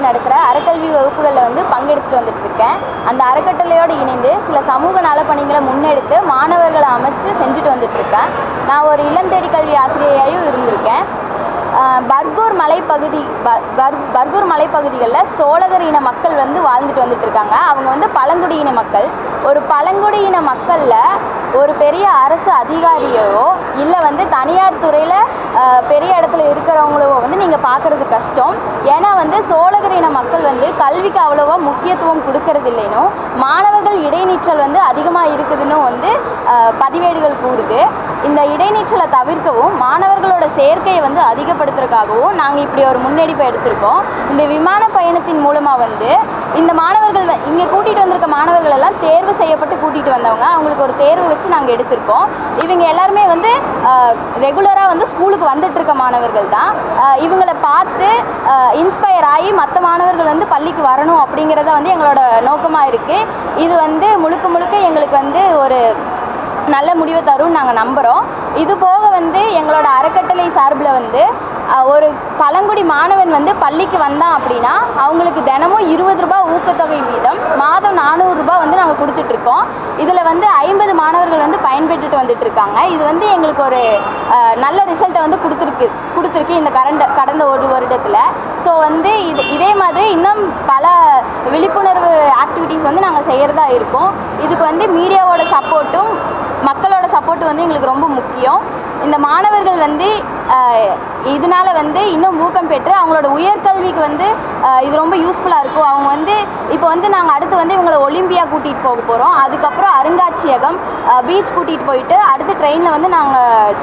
நடத்துகிற அறக்கல்வி வகுப்புகளில் வந்து பங்கெடுத்துட்டு வந்துட்டு இருக்கேன். அந்த அறக்கட்டளையோடு இணைந்து சில சமூக நலப்பணிகளை முன்னெடுத்து மாணவர்களை அமைச்சு செஞ்சுட்டு வந்துட்டு இருக்கேன். நான் ஒரு இளம் தேடி கல்வி ஆசிரியையாயும் இருந்திருக்கேன். பர்கூர் மலைப்பகுதி ப- பர்கூர் மலைப்பகுதிகளில் சோழகர் இன மக்கள் வந்து வாழ்ந்துட்டு வந்துட்டு இருக்காங்க. அவங்க வந்து பழங்குடியின மக்கள். ஒரு பழங்குடியின மக்களில் ஒரு பெரிய அரசு அதிகாரியோ இல்லை வந்து தனியார் துறையில் பெரிய இடத்துல இருக்கிறவங்களோ வந்து நீங்கள் பார்க்குறது கஷ்டம். ஏன்னா வந்து சோழகர் இன மக்கள் வந்து கல்விக்கு அவ்வளோவா முக்கியத்துவம் கொடுக்கறது இல்லைனும் மாணவர்கள் இடைநிற்றல் வந்து அதிகமாக இருக்குதுன்னு வந்து பதிவேடுகள் கூறுது. இந்த இடைநீற்றலை தவிர்க்கவும் மாணவர்களோட சேர்க்கையை வந்து அதிகப்படுத்துறதுக்காகவும் நாங்கள் இப்படி ஒரு முன்னெடுப்பை எடுத்திருக்கோம். இந்த விமான பயணத்தின் மூலமாக வந்து இந்த மாணவர்கள் வ- இங்கே கூட்டிகிட்டு வந்திருக்க மாணவர்கள் எல்லாம் தேர்வு செய்யப்பட்டு கூட்டிகிட்டு வந்தவங்க. அவங்களுக்கு ஒரு தேர்வு வச்சு நாங்கள் எடுத்திருக்கோம். இவங்க எல்லாருமே வந்து ரெகுலராக வந்து ஸ்கூலுக்கு வந்துட்டு இருக்க மாணவர்கள் தான். இவங்களை பார்த்து இன்ஸ்பயர் ஆகி மற்ற மாணவர்கள் வந்து பள்ளிக்கு வரணும் அப்படிங்கிறத வந்து எங்களோட நோக்கமாக இருக்குது இது வந்து முழுக்க முழுக்க எங்களுக்கு வந்து ஒரு நல்ல முடிவை தரும்னு நாங்கள் நம்புகிறோம் இது போக வந்து எங்களோட அறக்கட்டளை சார்பில் வந்து ஒரு பழங்குடி மாணவன் வந்து பள்ளிக்கு வந்தான் அப்படின்னா அவங்களுக்கு தினமும் இருபது ரூபாய் ஊக்கத்தொகை வீதம் மாதம் நானூறுரூபா வந்து நாங்கள் கொடுத்துட்ருக்கோம். இதில் வந்து ஐம்பது மாணவர்கள் வந்து பயன்பெற்றுட்டு வந்துட்டுருக்காங்க இது வந்து எங்களுக்கு ஒரு நல்ல ரிசல்ட்டை வந்து கொடுத்துருக்கு கொடுத்துருக்கு இந்த கரண்ட் கடந்த ஒரு வருடத்தில். ஸோ வந்து இது இதே மாதிரி இன்னும் பல விழிப்புணர்வு ஆக்டிவிட்டீஸ் வந்து நாங்கள் செய்கிறதா இருக்கோம். இதுக்கு வந்து மீடியாவோட சப்போர்ட்டும் மக்களோட சப்போர்ட் வந்து எங்களுக்கு ரொம்ப முக்கியம். இந்த மாணவர்கள் வந்து இதனால் இதனால வந்து இன்னும் ஊக்கம் பெற்று அவங்களோட உயர்கல்விக்கு வந்து இது ரொம்ப யூஸ்ஃபுல்லாக இருக்கும். அவங்க வந்து இப்போ வந்து நாங்கள் அடுத்து வந்து இவங்களை ஒலிம்பியா கூட்டிகிட்டு போக போகிறோம் அதுக்கப்புறம் அருங்காட்சியகம் பீச் கூட்டிகிட்டு போயிட்டு அடுத்து ட்ரெயினில் வந்து நாங்கள்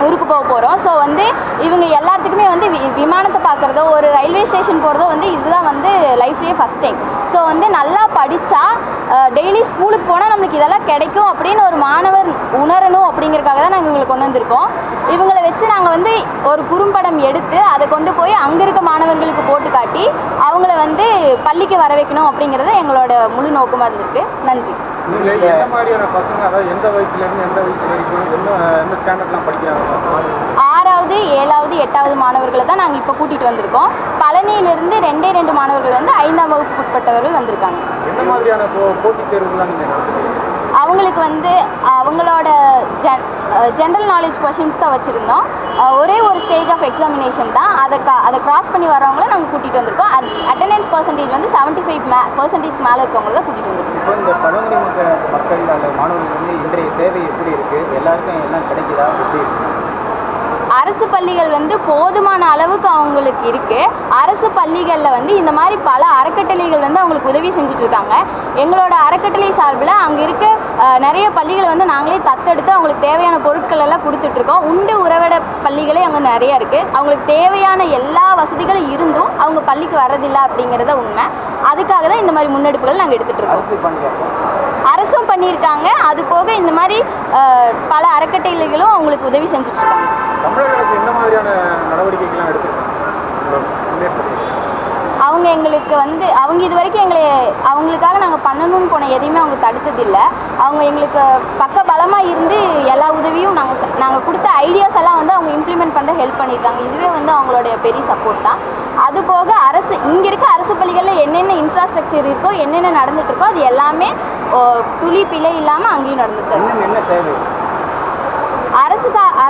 ஊருக்கு போக போகிறோம் ஸோ வந்து இவங்க எல்லாத்துக்குமே வந்து வி- விமானத்தை பார்க்குறதோ ஒரு ரயில்வே ஸ்டேஷன் போகிறதோ வந்து இதுதான் வந்து லைஃப்லேயே ஃபஸ்ட் டைம் ஸோ வந்து நல்லா படித்தா டெய்லி ஸ்கூலுக்கு போனால் நம்மளுக்கு இதெல்லாம் கிடைக்கும் அப்படின்னு ஒரு மாணவர் உணரணும் அப்படிங்கிறதுக்காக தான் நாங்கள் இவங்களை கொண்டு வந்திருக்கோம். இவங்களை வச்சு நாங்கள் வந்து ஒரு குறும்படம் எடுத்து அதை கொண்டு போய் அங்கே இருக்க மாணவர்களுக்கு போட்டு காட்டி அவங்கள வந்து பள்ளிக்கு வர வைக்கணும் அப்படிங்கிறது எங்களோட முழு நோக்கமாக இருந்திருக்கு. நன்றி. ஆறாவது ஏழாவது எட்டாவது மாணவர்களை தான் நாங்கள் இப்போ கூட்டிகிட்டு வந்திருக்கோம். பழனியிலிருந்து ரெண்டே ரெண்டு மாணவர்கள் வந்து ஐந்தாம் வகுப்புக்கு உட்பட்டவர்கள் வந்திருக்காங்க. எந்த மாதிரியான போட்டித் தேர்வுலாம் அவங்களுக்கு வந்து அவங்களோட ஜென் ஜென்ரல் நாலேஜ் கொஷின்ஸ் தான் வச்சுருந்தோம். ஒரே ஒரு ஸ்டேஜ் ஆஃப் எக்ஸாமினேஷன் தான். அதை கா அதை கிராஸ் பண்ணி வரவங்கள நாங்கள் கூட்டிகிட்டு வந்திருக்கோம். அட்டண்டன்ஸ் பர்சன்டேஜ் வந்து செவன்ட்டி ஃபைவ் மே பர்சன்டேஜ் மேலே இருக்கவங்கள தான் கூட்டிகிட்டு வந்திருக்கோம். இப்போ இந்த பழங்குடி மக்கள் மக்கள் அந்த மாணவர்கள் வந்து இன்றைய தேவை எப்படி இருக்குது எல்லாருக்கும் எல்லாம் கிடைக்குதா? எப்படி இருக்குது அரசு பள்ளிகள் வந்து போதுமான அளவுக்கு அவங்களுக்கு இருக்குது அரசு பள்ளிகளில் வந்து இந்த மாதிரி பல அறக்கட்டளைகள் வந்து அவங்களுக்கு உதவி செஞ்சுட்டு இருக்காங்க எங்களோட அறக்கட்டளை சார்பில் அங்கே இருக்க நிறைய பள்ளிகள் வந்து நாங்களே தத்தெடுத்து அவங்களுக்கு தேவையான பொருட்கள் எல்லாம் கொடுத்துட்ருக்கோம். உண்டு உறவிட பள்ளிகளே அங்கே நிறைய இருக்குது அவங்களுக்கு தேவையான எல்லா வசதிகளும் இருந்தும் அவங்க பள்ளிக்கு வர்றதில்லை அப்படிங்கிறத உண்மை. அதுக்காக தான் இந்த மாதிரி முன்னெடுப்புகள் நாங்கள் பண்ணியிருக்கோம் அரசும் பண்ணியிருக்காங்க. அது போக இந்த மாதிரி பல அறக்கட்டளைகளும் அவங்களுக்கு உதவி செஞ்சுட்டு இருக்காங்க தமிழக அரசு என்ன மாதிரியான நடவடிக்கைகள்லாம் எடுத்திருக்காங்க? அவங்க எங்களுக்கு வந்து அவங்க இது வரைக்கும் எங்களை அவங்களுக்காக நாங்கள் பண்ணணும்னு போன எதையுமே அவங்க தடுத்ததில்லை. அவங்க எங்களுக்கு பக்க பலமாக இருந்து எல்லா உதவியும் நாங்கள் நாங்கள் கொடுத்த ஐடியாஸ் எல்லாம் வந்து அவங்க இம்ப்ளிமெண்ட் பண்ண ஹெல்ப் பண்ணியிருக்காங்க. இதுவே வந்து அவங்களுடைய பெரிய சப்போர்ட் தான். அது போக அரசு இங்கே இருக்க அரசு பள்ளிகளில் என்னென்ன இன்ஃப்ராஸ்ட்ரக்சர் இருக்கோ என்னென்ன நடந்துட்டு இருக்கோ அது எல்லாமே துளி பிழை இல்லாமல் அங்கேயும் நடந்துட்டு என்ன தேவை?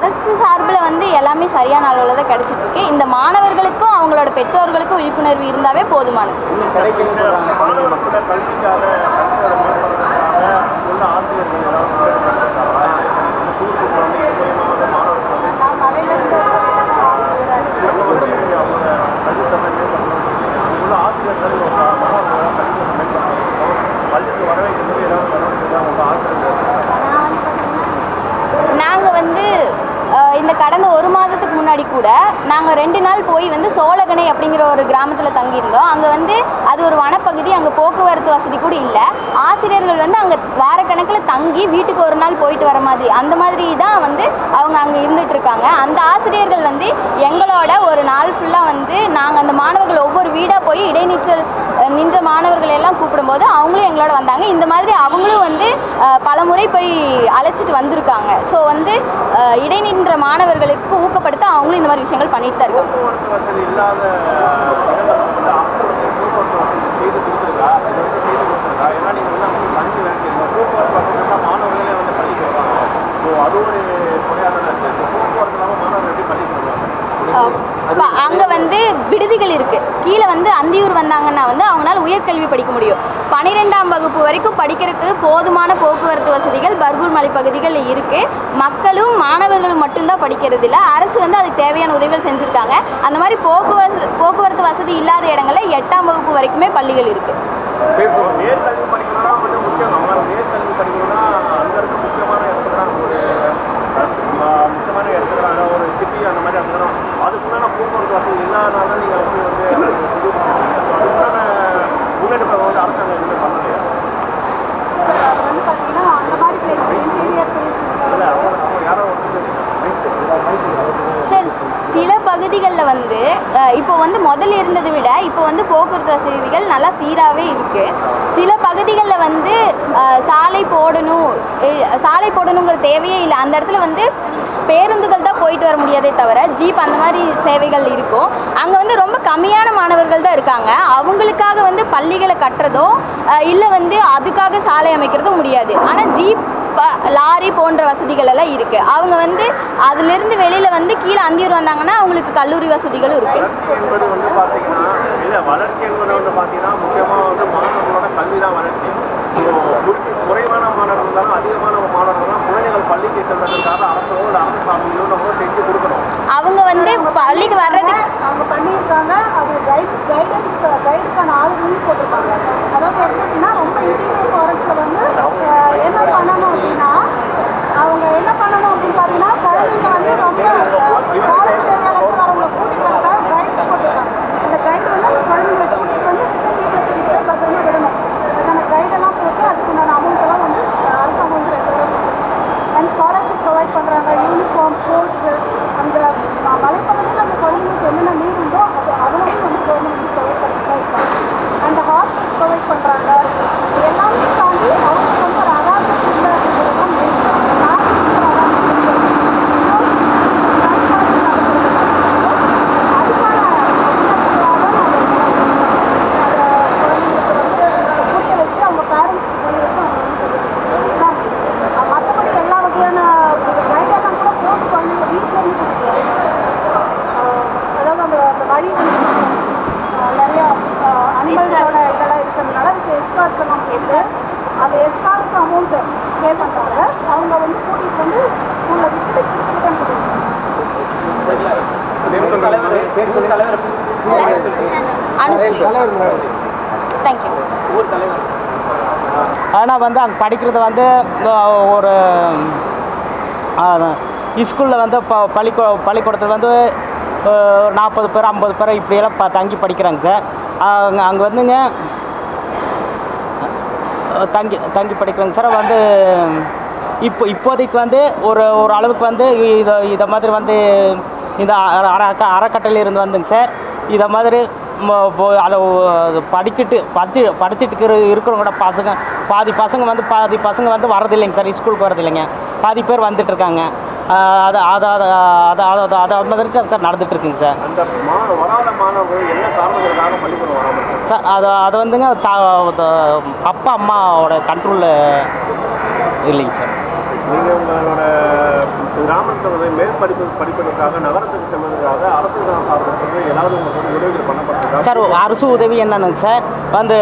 அரசு சார்பில் வந்து எல்லாமே சரியான அளவில் தான் கிடைச்சிட்டு இருக்கு இந்த மாணவர்களுக்கும் அவங்களோட பெற்றோர்களுக்கும் விழிப்புணர்வு இருந்தாவே போதுமானது இன்னும் கிடைக்கணும்னு சொல்கிறாங்க பழங்குடி மக்கள் கல்விக்காக கல்வியோட மேம்படுறதுக்காக உள்ள ஆசிரியர்கள் ஏதாவது முன்னெடுத்திருக்காங்களா? இந்த புது புது வந்து இது மூலியமா வந்து மாணவர்கள் வந்து அவங்களோட கல்வித்தன்மை மேம்படுத்தணும் அங்குள்ள ஆசிரியர்கள் ஒரு மாணவர்களாக கல்வித்தன்மை மேம்படுத்தணும் பள்ளிக்கு வர வைக்கிறது ஏதாவது நடவடிக்கை அவங்க ஆசிரியர்கள் நாங்கள் வந்து அஹ், இந்த கடந்த ஒரு மாதத்துக்கு முன்னாடி கூட நாங்கள் ரெண்டு நாள் போய் வந்து சோழகனை அப்படிங்கிற ஒரு கிராமத்தில் தங்கியிருந்தோம். அங்கே வந்து அது ஒரு வனப்பகுதி அங்கே போக்குவரத்து வசதி கூட இல்லை. ஆசிரியர்கள் வந்து அங்கே வாரக்கணக்கில் தங்கி வீட்டுக்கு ஒரு நாள் போயிட்டு வர மாதிரி அந்த மாதிரி தான் வந்து அவங்க அங்கே இருந்துகிட்ருக்காங்க அந்த ஆசிரியர்கள் வந்து எங்களோட ஒரு நாள் ஃபுல்லாக வந்து நாங்கள் அந்த மாணவர்கள் ஒவ்வொரு வீடாக போய் இடைநிற்றல் நின்ற மாணவர்கள் எல்லாம் கூப்பிடும்போது அவங்களும் எங்களோட வந்தாங்க. இந்த மாதிரி அவங்களும் வந்து பல முறை போய் அழைச்சிட்டு வந்திருக்காங்க. ஸோ வந்து இடைநின்ற மாணவர்களுக்கு ஊக்கப்படுத்த அவங்களும் இந்த மாதிரி விஷயங்கள் பண்ணிட்டு தான் அங்க வந்து விடுதிகள் இருக்கு. கீழே வந்து அந்தியூர் வந்தாங்கன்னா வந்து உயர்கல்வி படிக்க முடியும். பன்னிரெண்டாம் வகுப்பு வரைக்கும் படிக்கிறதுக்கு போதுமான போக்குவரத்து வசதிகள் பர்கூர் மலை பகுதிகளில் இருக்குது மக்களும் மாணவர்களும் மட்டும்தான் படிக்கிறது இல்லை. அரசு வந்து அதுக்கு தேவையான உதவிகள் செஞ்சுருக்காங்க. அந்த மாதிரி போக்குவரத்து போக்குவரத்து வசதி இல்லாத இடங்களில் எட்டாம் வகுப்பு வரைக்குமே பள்ளிகள் இருக்குது அந்த மாதிரி போக்குவரத்து வசதி இல்லாதனால நீங்கள் வந்து வந்து அதுக்கு இது பண்ணுறீங்க. So, அதுக்குண்டான முன்னெடுப்பை வந்து அரசாங்கம் எதுவுமே பண்ணலையா பார்த்தீங்கன்னா சார் சில பகுதிகளில் வந்து இப்போ வந்து முதல்ல இருந்ததை விட இப்போ வந்து போக்குவரத்து வசதிகள் நல்லா சீராகவே இருக்குது சில பகுதிகளில் வந்து சாலை போடணும் சாலை போடணுங்கிற தேவையே இல்லை. அந்த இடத்துல வந்து பேருந்துகள் தான் போயிட்டு வர முடியாதே தவிர ஜீப் அந்த மாதிரி சேவைகள் இருக்கும். அங்கே வந்து ரொம்ப கம்மியான மாணவர்கள் தான் இருக்காங்க. அவங்களுக்காக வந்து பள்ளிகளை கட்டுறதோ இல்லை வந்து அதுக்காக சாலை அமைக்கிறதோ முடியாது. ஆனால் ஜீப் லாரி போன்ற வசதிகள் எல்லாம் இருக்குது அவங்க வந்து அதுலேருந்து வெளியில் வந்து கீழே அந்தியூர் வந்தாங்கன்னா அவங்களுக்கு கல்லூரி வசதிகளும் இருக்குது வளர்ச்சி என்பது வந்து பார்த்தீங்கன்னா இல்லை வளர்ச்சி என்பது வந்து பார்த்தீங்கன்னா முக்கியமாக வந்து மாணவர்களோட கல்வி தான் வளர்ச்சி. குறைவான மாணவர்கள் தான் அதிகமான மாணவர்கள் தான் குழந்தைகள் பள்ளிக்கு செல்வதற்காக அரசோ இல்லை அரசு சார்பிலையோ நம்ம செஞ்சு கொடுக்கணும். அவங்க வந்து பள்ளிக்கு வர்றதுக்கு அவங்க பண்ணியிருக்காங்க. அது கைட் கைடன்ஸ் கைடுக்கான ஆளுங்களும் போட்டிருக்காங்க. அதாவது எப்படி அப்படின்னா ரொம்ப இன்டீரியர் ஃபாரஸ்ட்டில் வந்து என்ன பண்ணணும் அப்படின்னா அவங்க என்ன பண்ணணும் அப்படின்னு பார்த்தீங்கன்னா குழந்தைங்க வந்து ரொம்ப ஃபாரஸ்ட் ஏரியாவிலேருந்து வரவங்களை கூட்டிட்டு வரதா கைட்ஸ் போட்டிருக்காங்க அந்த கைடு வந்து அந்த குழந்தைங்களை கூட்டிட்டு வந்து ஷீட்டில் கூட்டிட்டு போய் பத்திரமா விடணும் அதுக்கான கைடெல்லாம் போட்டு அதுக்குண்டான அமௌண்ட் எல்லாம் வந்து அரசாங்கம் வந்து ரெகுலராக அண்ட் ஸ்காலர்ஷிப் ப்ரொவைட் பண்ணுறாங்க யூனிஃபார்ம் கோட்ஸு அந்த ம- மலைப்பகுதியில் அந்த குழந்தைங்களுக்கு என்னென்ன நீட் உண்டோ அது அவங்களும் வந்து கவர்மெண்ட் வந்து ப்ரொவைட் பண்ணிட்டு தான் இருக்காங்க அந்த ஹாஸ்டல்ஸ் ப்ரொவைட் பண்ணுறாங்க இது எல்லாமே தாண்டி அவங்களுக்கு வந்து ஒரு அவேர்னஸ் இல்லை அப்படிங்கிறது தான் மெயின் நாட்டுக்கு ஒரு awareness இல்லை. இன்னொரு கண்காட்சி நடத்துறது அதுக்கான முன்னெடுப்புகளாக தான் அதை குழந்தைங்களுக்கு வந்து புரிய வச்சு அவங்க பேரண்ட்ஸ்க்கு புரிய வச்சு அவங்க வந்து சொல்லிக் கொடுக்கணும். மற்றபடி எல்லா வகையான கைடெல்லாம் கூட போட்டு குழந்தைங்க வீட்டில் இருந்து கொடுக்கலாம். அதாவது அந்த அந்த வழி வந்து அஹ், நிறைய அனிமல்ஸோட இதெல்லாம் இருக்கிறதுனால அதுக்கு எஸ்கார்ட்ஸ் எல்லாம் போட்டு அந்த எஸ்கார்ட்க்கு அமௌண்ட் பே பண்ணுறாங்க அவங்க வந்து கூட்டிகிட்டு வந்து ஸ்கூலில் விட்டுட்டு திருப்பி தான் கொடுக்கணும் அனுஸ்ரீ. தேங்க்யூ ஆனால் வந்து அங்கே படிக்கிறது வந்து ஒரு ஸ்கூலில் வந்து இப்போ பள்ளிக்கூ பள்ளிக்கூடத்தில் வந்து ஒரு நாற்பது பேர் ஐம்பது பேர் இப்படியெல்லாம் ப தங்கி படிக்கிறாங்க சார். அங்கே அங்கே வந்துங்க தங்கி தங்கி படிக்கிறாங்க சார். வந்து இப்போ இப்போதைக்கு வந்து ஒரு ஒரு அளவுக்கு வந்து இதை இதை மாதிரி வந்து இந்த அற- அறக்க அறக்கட்டளை இருந்து வந்துங்க சார். இதை மாதிரி அதை படிக்கிட்டு படிச்சு படிச்சுட்டு இருக்கிற இருக்கிறவங்களோட பசங்க பாதி பசங்க வந்து பாதி பசங்க வந்து வரதில்லைங்க சார் ஸ்கூலுக்கு வரதில்லைங்க. பாதி பேர் வந்துட்டு இருக்காங்க ஆஹ் அது அது அது அது அது அது அது மாதிரி சார் நடந்துட்டு இருக்குங்க சார். அந்த மா வராத மாணவர்கள் என்ன காரணங்களுக்காக பள்ளிக்கூடம் வராமல் இருக்காங்க? சார் அது அது வந்துங்க த- அப்பா அம்மாவோட கண்ட்ரோலில் இல்லைங்க சார். நீங்கள் உங்களோட கிராமத்தில் வந்து மேற்படிப்பு படிப்பதற்காக நகரத்துக்கு செல்வதற்காக அரசு சார்பில் ஏதாவது உங்களுக்கு வந்து உதவிகள் பண்ணப்பட்டிருக்கா? சார் அரசு உதவி என்னன்னு சார்? வந்து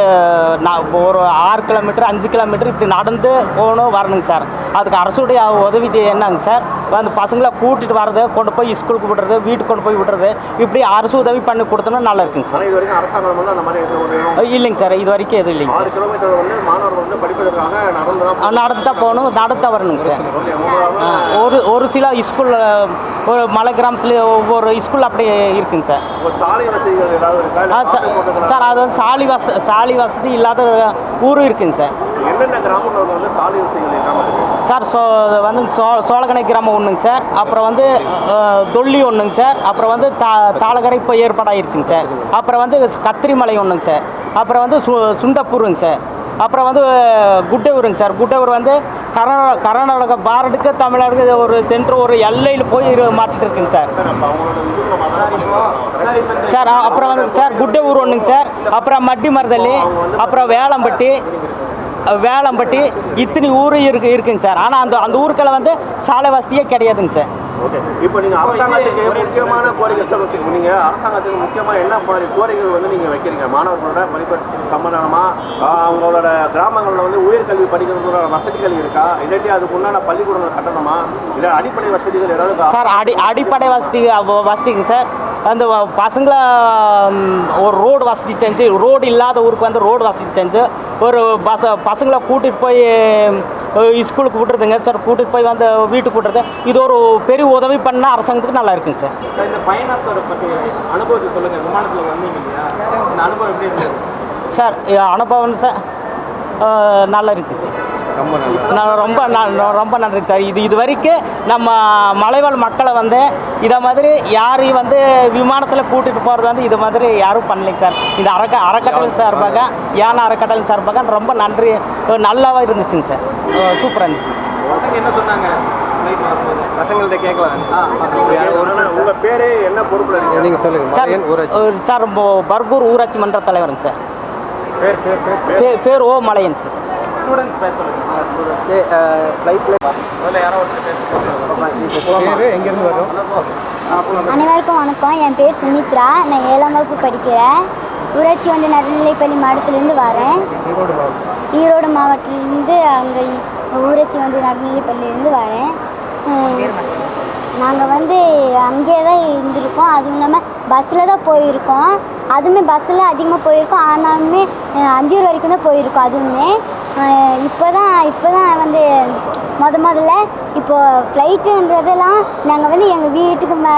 நான் ஒரு ஆறு கிலோமீட்டர் அஞ்சு கிலோமீட்டர் இப்படி நடந்து போகணும் வரணுங்க சார். அதுக்கு அரசுடைய உதவி என்னங்க சார்? வந்து பசங்களை கூட்டிட்டு வர்றது கொண்டு போய் ஸ்கூலுக்கு விடுறது வீட்டுக்கு கொண்டு போய் விடுறது இப்படி அரசு உதவி பண்ணி கொடுத்தோன்னா நல்லா இருக்குங்க சார். இல்லைங்க சார் இது வரைக்கும் எதுவும் இல்லைங்க சார். நடந்து தான் போகணும். நடந்து தான் வரணுங்க சார். ஒரு ஒரு சில ஸ்கூலில் ஒரு மலை கிராமத்தில் ஒவ்வொரு ஸ்கூல் அப்படி இருக்குங்க சார். சார் அது வந்து சாலி வச சாலி வசதி இல்லாத ஊரும் இருக்குங்க சார். சார் சோ வந்து சோ சோழகனை கிராமம் ஒன்றுங்க சார். அப்புறம் வந்து தொல்லி ஒன்றுங்க சார். அப்புறம் வந்து தா தாளகரை இப்போ ஏற்பாடாயிருச்சுங்க சார். அப்புறம் வந்து கத்திரிமலை ஒன்றுங்க சார். அப்புறம் வந்து சு சுண்டப்பூருங்க சார். அப்புறம் வந்து குட்டவூருங்க சார். குட்டவூர் வந்து கர்நாடகா கர்நாடக பாரடுக்கு தமிழ்நாடுக்கு ஒரு சென்டர் ஒரு எல்லையில் போய் மாற்றிட்டு இருக்குங்க சார். சார் அப்புறம் வந்து சார் குட்டவூர் ஒன்றுங்க சார். அப்புறம் மட்டி மருதள்ளி அப்புறம் வேளம்பட்டி வேளம்பட்டி இத்தனை ஊர் இருக்கு இருக்குங்க சார். ஆனால் அந்த அந்த ஊருக்கெல்லாம் வந்து சாலை வசதியே கிடையாதுங்க சார். ஓகே. இப்போ நீங்க அரசாங்கத்துக்கு முக்கியமான கோரிக்கை சார் வச்சுக்கோங்க நீங்க அரசாங்கத்துக்கு முக்கியமா என்ன மாதிரி கோரிக்கைகள் வந்து நீங்க வைக்கிறீங்க? மாணவர்களோட படிப்பு சம்பந்தமா ஆஹ், அவங்களோட கிராமங்களில் வந்து உயர்கல்வி படிக்கிறதுக்கான வசதிகள் இருக்கா? இல்லாட்டி அதுக்கு உண்டான பள்ளிக்கூடங்கள் கட்டணுமா? இல்லை அடிப்படை வசதிகள் ஏதாவது? சார் அடி அடிப்படை வசதி வசதிங்க சார். அந்த பசங்களை ஒரு ரோடு வசதி செஞ்சு ரோடு இல்லாத ஊருக்கு வந்து ரோடு வசதி செஞ்சு ஒரு பச பசங்களை கூட்டிகிட்டு போய் ஸ்கூலுக்கு விட்டுறதுங்க சார். கூட்டிகிட்டு போய் வந்து வீட்டுக்கு விட்டுறது. இது ஒரு பெரிய உதவி பண்ணால் அரசாங்கத்துக்கு நல்லா இருக்குங்க சார். இந்த பயணத்தோட பற்றி அனுபவத்தை சொல்லுங்கள் விமானத்தில் வந்தீங்க இல்லையா? இந்த அனுபவம் எப்படி இருந்தது? சார் அனுபவம் சார் நல்லா இருந்துச்சு. நான் ரொம்ப நான் ரொம்ப நன்றி சார். இது இது வரைக்கும் நம்ம மலைவாழ் மக்களை வந்து இதை மாதிரி யாரையும் வந்து விமானத்தில் கூட்டிகிட்டு போகிறது வந்து இது மாதிரி யாரும் பண்ணலைங்க சார். இந்த அறக்க அறக்கட்டளை சார்பாக யானை அறக்கட்டளை சார்பாக ரொம்ப நன்றி. நல்லாவே இருந்துச்சுங்க சார். சூப்பராக இருந்துச்சுங்க சார். என்ன சொன்னாங்க? பசங்கள்ட்ட கேட்கலாம். உங்க பேரு என்ன பொறுப்புல இருக்கீங்க? நீங்கள் சொல்லுங்கள் சார் பர்கூர் ஊராட்சி மன்ற தலைவருங்க சார். பேர் பேர் பேர். பே- பேர் ஓ மலையன் சார். ஸ்டூடெண்ட்ஸ் பேச சொல்லுங்கள் ஃப்ளைட்டில் முதல்ல யாரோ ஒருத்தர் பேசுகிறாங்க பேர் எங்கேருந்து வரும் அனைவருக்கும் வணக்கம். என் பேர் சுமித்ரா. நான் ஏழாம் வகுப்பு படிக்கிறேன். ஊராட்சி ஒன்றிய நடுநிலைப்பள்ளி மாவட்டத்திலேருந்து வரேன். ஈரோடு மாவட்டத்திலேருந்து அங்கே ஊராட்சி ஒன்றிய நடுநிலைப்பள்ளியிலேருந்து வரேன். நாங்கள் வந்து அங்கேயே தான் இருந்திருக்கோம். அதுவும் இல்லாமல் பஸ்ஸில் தான் போயிருக்கோம். அதுவுமே பஸ்ஸில் அதிகமாக போயிருக்கோம். ஆனாலுமே அந்தியூர் வரைக்கும் தான் போயிருக்கோம். அதுவுமே இப்போ தான் இப்போ தான் வந்து முத முதல்ல இப்போது ஃப்ளைட்டுன்றதெல்லாம் நாங்கள் வந்து எங்கள் வீட்டுக்கு மே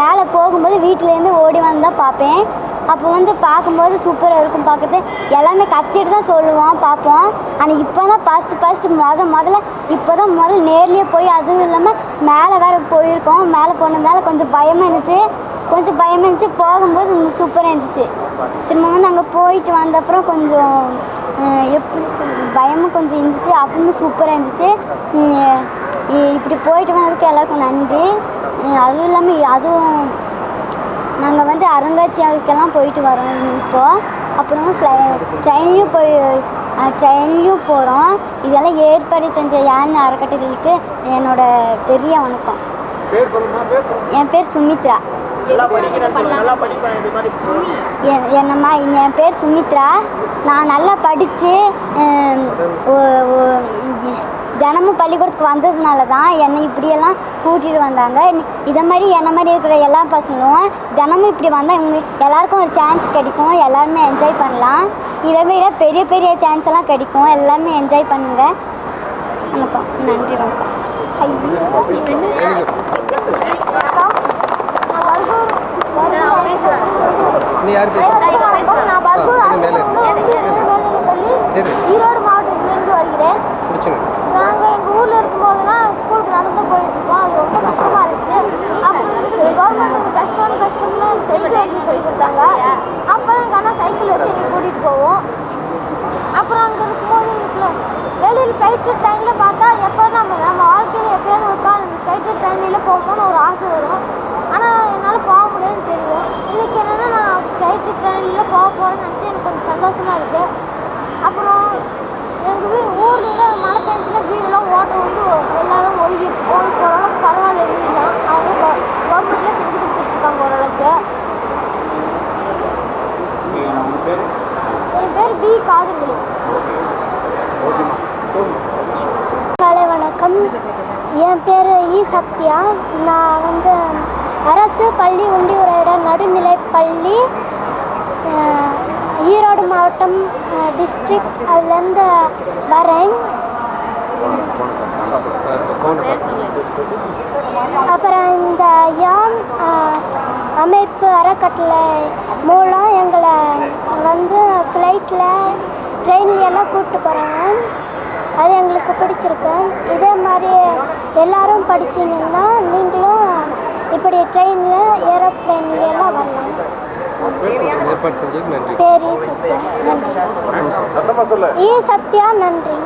மேலே போகும்போது வீட்டிலேருந்து ஓடி வந்து தான் பார்ப்பேன். அப்போ வந்து பார்க்கும்போது சூப்பராக இருக்கும் பார்க்குறது. எல்லாமே கத்திட்டு தான் சொல்லுவோம் பார்ப்போம். ஆனால் இப்போ தான் ஃபஸ்ட்டு ஃபஸ்ட்டு முத முதல்ல இப்போ தான் முதல்ல நேர்லேயே போய் அதுவும் இல்லாமல் மேலே வேறு போயிருக்கோம். மேலே போனதால கொஞ்சம் பயமாக இருந்துச்சு. கொஞ்சம் பயமாக இருந்துச்சு. போகும்போது சூப்பராக இருந்துச்சு. திரும்ப வந்து அங்கே போயிட்டு வந்த அப்புறம் கொஞ்சம் எப்படி சொல் பயமும் கொஞ்சம் இருந்துச்சு. அப்பவுமே சூப்பராக இருந்துச்சு. இ- இப்படி போயிட்டு வந்ததுக்கு எல்லாருக்கும் நன்றி. அதுவும் இல்லாமல் அதுவும் நாங்கள் வந்து அருங்காட்சியகத்துக்கெல்லாம் போயிட்டு வரோம் இப்போது அப்புறமா ஃப்ளை ட்ரெயின்லேயும் போய் ட்ரெயின்லேயும் போகிறோம் இதெல்லாம் ஏற்பாடு செஞ்ச யானை அறக்கட்டளைக்கு என்னோட பெரிய வணக்கம். என் பேர் சுமித்ரா. என் என்னம்மா என் பேர் சுமித்ரா. நான் நல்லா படித்து தினமும் பள்ளிக்கூடத்துக்கு வந்ததுனால தான் என்னை இப்படியெல்லாம் கூட்டிகிட்டு வந்தாங்க. இதை மாதிரி என்ன மாதிரி இருக்கிற எல்லா பசங்களும் தினமும் இப்படி வந்தால் இவங்க எல்லாருக்கும் ஒரு சான்ஸ் கிடைக்கும். எல்லாருமே என்ஜாய் பண்ணலாம். இதை விட பெரிய பெரிய சான்ஸ் எல்லாம் கிடைக்கும். எல்லாமே என்ஜாய் பண்ணுங்க. வணக்கம். நன்றி வணக்கம். நீ யார் பேசுற பர்கூர் ஆ, மேலே. பள்ளி ஈரோடு மாவட்டத்திலிருந்து வருகிறேன் பிடிச்சுங்க நாங்கள் எங்கள் ஊரில் இருக்கும்போதெல்லாம் ஸ்கூலுக்கு நடந்து போயிட்டு இருக்கோம் அது ரொம்ப கஷ்டமாக இருந்துச்சு அப்புறம் கவர்மெண்ட் ப்ளஸ் ஒன் ப்ளஸ் டூவில் சைக்கிள் வாங்கி சொல்லி கொடுத்தாங்க அப்போ எங்கள் அண்ணா சைக்கிள் வச்சு என்னை கூட்டிகிட்டு போவோம். அப்புறம் அங்கே இருக்கும்போது எங்களுக்கு வெளியில் ஃப்ளைட்டு ட்ரெயினில் பார்த்தா எப்போ நம்ம நம்ம வாழ்க்கையில் எப்போயாவது இருக்கா கால் ஃப்ளைட்டு ட்ரெயினில் போகணும்னு ஒரு ஆசை வரும். ஆனால் என்னால் போக முடியாதுன்னு தெரியும். இன்றைக்கி என்னென்னா நான் ஃப்ளைட்டு ட்ரெயினில் போக போகிறேன்னு நினச்சி எனக்கு கொஞ்சம் சந்தோஷமாக இருக்குது அப்புறம் எங்கள் வீ ஊர்லேருந்து மழை பெஞ்சுன்னா வீடெல்லாம் ஓட்டம் வந்து எல்லாரும் ஒழுகி போய் போகிற அளவுக்கு பரவாயில்ல வீடெல்லாம். அவங்க கவர்மெண்ட்டில் செஞ்சு கொடுத்துட்ருக்காங்க ஓரளவுக்கு என் பேர் பி காதர்மணி காலை வணக்கம். என் பேர் இ சத்யா. நான் வந்து அரசு பள்ளி உண்டியுரையிட நடுநிலை பள்ளி ஈரோடு மாவட்டம் டிஸ்ட்ரிக் அதுலேருந்து வரேன். அப்புறம் இந்த யாம் அமைப்பு அறக்கட்டளை மூலம் எங்களை வந்து ஃப்ளைட்டில் ட்ரெயின்ல எல்லாம் கூப்பிட்டு போகிறாங்க அது எங்களுக்கு பிடிச்சிருக்கு. இதே மாதிரி எல்லாரும் படிச்சீங்கன்னா நீங்களும் இப்படி ட்ரெயினில் ஏரோப்ளேன்ல எல்லாம் வரலாம் பேரி சத்யா. நன்றி. ஈ சத்யா நன்றி.